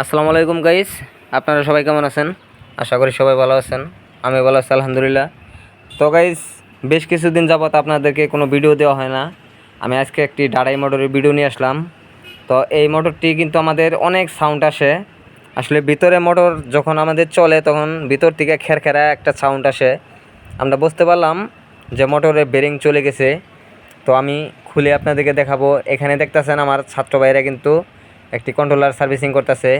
আসসালামু আলাইকুম গাইস আপনারা সবাই কেমন আছেন? আশা করি সবাই ভালো আছেন। আমি ভালো আছি, আলহামদুলিল্লাহ। তো গাইস বেশ কিছুদিন যাবত আপনাদেরকে কোনো ভিডিও দেওয়া হয় না। আমি আজকে একটি ডাড়াই মোটরের ভিডিও নিয়ে আসলাম। তো, এই মোটরটি কিন্তু আমাদের অনেক সাউন্ড আসে। আসলে ভিতরে মোটর যখন আমাদের চলে, তখন ভিতর থেকে খেরখেরা একটা সাউন্ড আসে। আমরা বুঝতে পারলাম যে মোটরে বেরিং চলে গেছে। তো, আমি খুলে আপনাদেরকে দেখাবো। এখানে দেখতেছেন আমার ছাত্র ভাইরা কিন্তু একটি কন্ট্রোলার সার্ভিসিং করতেছে।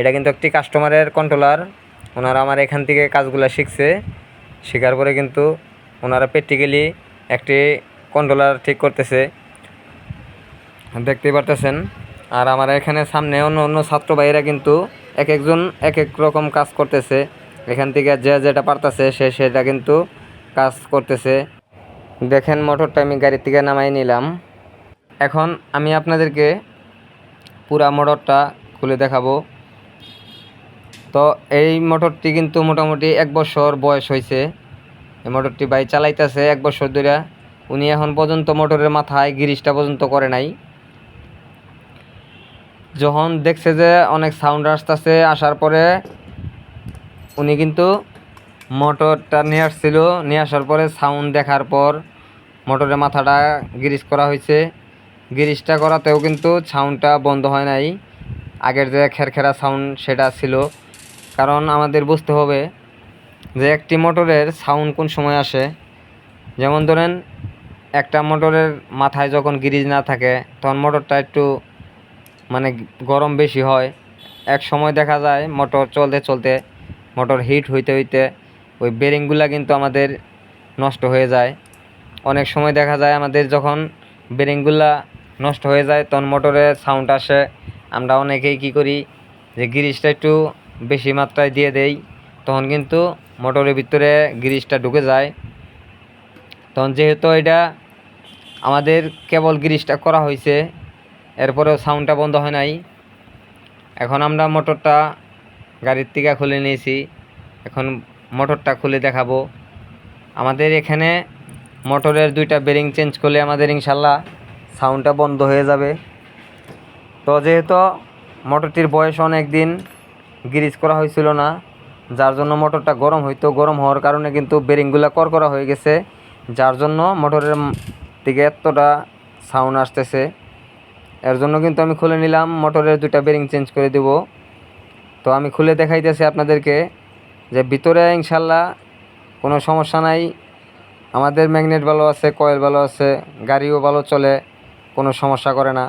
এটা কিন্তু একটি কাস্টমারের কন্ট্রোলার ওনারা আমার এখান থেকে কাজগুলো শিখছে। শেখার পরে কিন্তু ওনারা প্র্যাকটিক্যালি একটি কন্ট্রোলার ঠিক করতেছে। দেখতেই পারতেছেন। আর আমার এখানে সামনে অন্য অন্য ছাত্র ভাইয়েরা কিন্তু এক একজন এক এক রকম কাজ করতেছে। এখান থেকে যে যেটা পারতেছে সে সেটা কিন্তু কাজ করতেছে। দেখেন মোটরটা আমি গাড়ির থেকে নামাই নিলাম। এখন আমি আপনাদেরকে পুরা মোটরটা খুলে দেখাবো। তো এই মোটরটি কিন্তু মোটামুটি এক বছর বয়স হয়েছে। এই মোটরটি ভাই চালাইতেছে এক বছর ধরে উনি এখন পর্যন্ত মোটরের মাথায় গিরিশটা পর্যন্ত করে নাই। যখন দেখছে যে অনেক সাউন্ড আসতেছে, আসার পরে উনি কিন্তু মোটরটা নিয়ে আসছিল। নিয়ে আসার পরে সাউন্ড দেখার পর মোটরের মাথাটা গিরিশ করা হয়েছে। গিরিশটা করাতেও কিন্তু সাউন্ডটা বন্ধ হয় নাই। আগের যে খেরখেরা সাউন্ড সেটা ছিল। কারণ আমাদের বুঝতে হবে যে একটি মোটরের সাউন্ড কোন সময় আসে। যেমন ধরেন, একটা মোটরের মাথায় যখন গিরিজ না থাকে, তখন মোটরটা একটু মানে গরম বেশি হয়। এক সময় দেখা যায় মোটর চলতে চলতে মোটর হিট হইতে হইতে ওই বেরিংগুলা কিন্তু আমাদের নষ্ট হয়ে যায়। অনেক সময় দেখা যায় আমাদের যখন বেরিংগুলা নষ্ট হয়ে যায়, তখন মোটরের সাউন্ড আসে। আমরা অনেকেই কি করি যে গিরিজটা একটু বেশি মাত্রায় দিয়ে দেই, তখন কিন্তু মোটরের ভিতরে গিরিজটা ঢুকে যায়। তখন যেহেতু এটা আমাদের কেবল গিরিজটা করা হয়েছে, এরপরেও সাউন্ডটা বন্ধ হয় নাই। এখন আমরা মোটরটা গাড়ির থেকে খুলে নিয়েছি, এখন মোটরটা খুলে দেখাবো। আমাদের এখানে মোটরের দুইটা বেরিং চেঞ্জ করলে আমাদের ইনশাল্লাহ সাউন্ডটা বন্ধ হয়ে যাবে। তো যেহেতু মোটরটির বয়স অনেক দিন, গ্রিজ করা হয়েছিল না, যার জন্য মোটরটা গরম হইতো, গরম হওয়ার কারণে কিন্তু বেরিংগুলো করা হয়ে গেছে, যার জন্য মোটরের থেকে এতটা সাউন্ড আসতেছে। এর জন্য কিন্তু আমি খুলে নিলাম, মোটরের দুটা বেরিং চেঞ্জ করে দেব। তো আমি খুলে দেখাইতেছি আপনাদেরকে যে ভিতরে ইনশাল্লাহ কোনো সমস্যা নাই। আমাদের ম্যাগনেট ভালো আছে কয়েল ভালো আছে, গাড়িও ভালো চলে। কোনো সমস্যা করে না।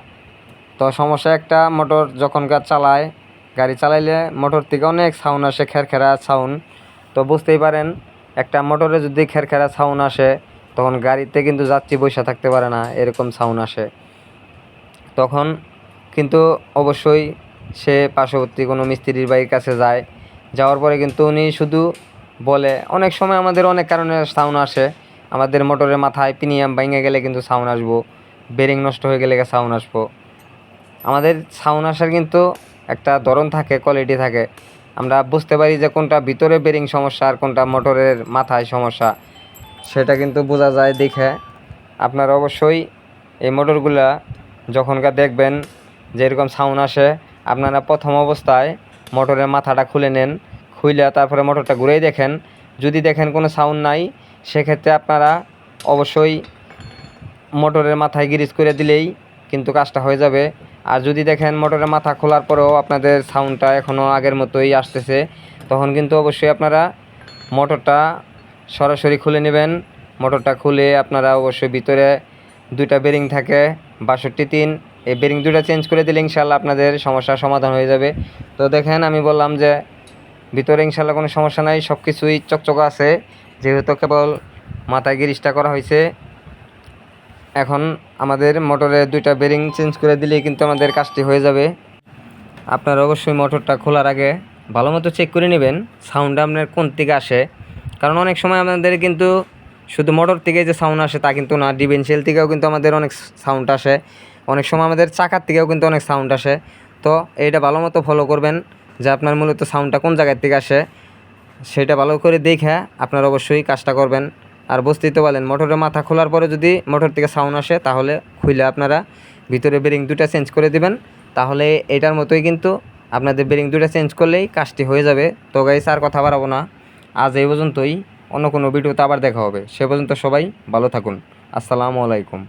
তো সমস্যা একটা, মোটর যখন গা চালায়, গাড়ি চালাইলে মোটর থেকে অনেক সাউন্ড আসে, খেরখেরা সাউন্ড তো বুঝতেই পারেন, একটা মোটরে যদি খেরখেরা সাউন্ড আসে, তখন গাড়িতে কিন্তু যাত্রী বসে থাকতে পারে না, এরকম সাউন্ড আসে। তখন কিন্তু অবশ্যই সে পার্শ্ববর্তী কোনো মিস্ত্রির বাড়ির কাছে যায়। যাওয়ার পরে কিন্তু উনি শুধু বলে, অনেক সময় আমাদের অনেক কারণে সাউন্ড আসে। আমাদের মোটরের মাথায় পিনিয়াম ভেঙে গেলে কিন্তু সাউন্ড আসব। বেরিং নষ্ট হয়ে গেলে সাউন্ড আসব। আমাদের সাউন্ড আসার কিন্তু একটা ধরন থাকে কোয়ালিটি থাকে। আমরা বুঝতে পারি যে কোনটা ভিতরে বেরিং সমস্যা আর কোনটা মোটরের মাথায় সমস্যা। সেটা কিন্তু বোঝা যায় দেখে। আপনারা অবশ্যই এই মোটরগুলা যখনকার দেখবেন যে এরকম সাউন্ড আসে, আপনারা প্রথম অবস্থায় মোটরের মাথাটা খুলে নেন খুলে তারপরে মোটরটা ঘুরেই দেখেন। যদি দেখেন কোনো সাউন্ড নাই, সেক্ষেত্রে আপনারা অবশ্যই মোটরের মাথায় গিরিজ করে দিলেই কিন্তু কাজটা হয়ে যাবে। আর যদি দেখেন মোটরের মাথা খোলার পরেও আপনাদের সাউন্ডটা এখনও আগের মতোই আসতেছে, তখন কিন্তু অবশ্যই আপনারা মোটরটা সরাসরি খুলে নেবেন। মোটরটা খুলে আপনারা অবশ্যই ভিতরে দুইটা বেরিং থাকে, বাষট্টি তিন। এই বেরিং দুইটা চেঞ্জ করে দিলে ইনশাল্লাহ আপনাদের সমস্যার সমাধান হয়ে যাবে। তো দেখেন আমি বললাম যে, ভিতরে ইনশাল্লাহ কোনো সমস্যা নাই সব কিছুই চকচকা আছে। যেহেতু কেবল মাথায় গিরিজটা করা হয়েছে এখন আমাদের মোটরের দুইটা বেরিং চেঞ্জ করে দিলেই কিন্তু আমাদের কাজটি হয়ে যাবে। আপনারা অবশ্যই মোটরটা খোলার আগে ভালো মতো চেক করে নেবেন সাউন্ড আপনার কোন থেকে আসে। কারণ অনেক সময় আমাদের কিন্তু শুধু মোটর থেকে যে সাউন্ড আসে তা কিন্তু না ডিভেন্সিয়াল থেকেও কিন্তু আমাদের অনেক সাউন্ড আসে। অনেক সময় আমাদের চাকার থেকেও কিন্তু অনেক সাউন্ড আসে। তো এইটা ভালো মতো ফলো করবেন যে আপনার মূলত সাউন্ডটা কোন জায়গার থেকে আসে, সেটা ভালো করে দেখে আপনারা অবশ্যই কাজটা করবেন। আর বুঝতেই তো পারলেন মোটরের মাথা খোলার পরে যদি মোটর থেকে সাউন্ড আসে, তাহলে খুলে আপনারা ভিতরে বেরিং দুটা চেঞ্জ করে দিবেন। তাহলে এটার মতোই কিন্তু আপনাদের বেরিং দুটা চেঞ্জ করলেই কাজটি হয়ে যাবে। তো গাইস আর কথা বাড়াবো না। আজ এই পর্যন্তই। অন্য কোনো ভিডিওতে আবার দেখা হবে। সে পর্যন্ত সবাই ভালো থাকুন। আসসালামু আলাইকুম।